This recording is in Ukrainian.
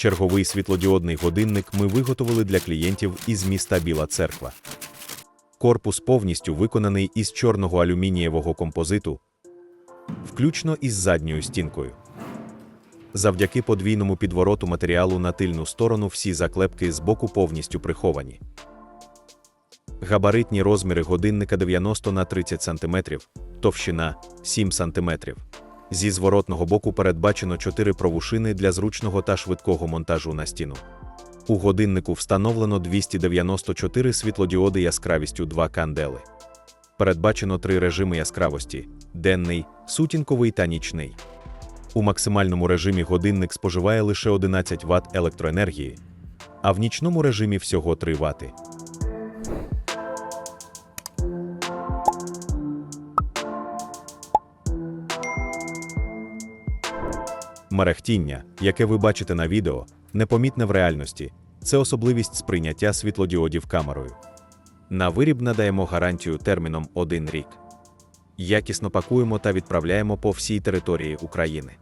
Черговий світлодіодний годинник ми виготовили для клієнтів із міста Біла Церква. Корпус повністю виконаний із чорного алюмінієвого композиту, включно із задньою стінкою. Завдяки подвійному підвороту матеріалу на тильну сторону всі заклепки з боку повністю приховані. Габаритні розміри годинника 90 на 30 см, товщина 7 см. Зі зворотного боку передбачено 4 провушини для зручного та швидкого монтажу на стіну. У годиннику встановлено 294 світлодіоди яскравістю 2 кандели. Передбачено три режими яскравості: денний, сутінковий та нічний. У максимальному режимі годинник споживає лише 11 Вт електроенергії, а в нічному режимі всього 3 Вт. Мерехтіння, яке ви бачите на відео, непомітне в реальності, це особливість сприйняття світлодіодів камерою. На виріб надаємо гарантію терміном 1 рік. Якісно пакуємо та відправляємо по всій території України.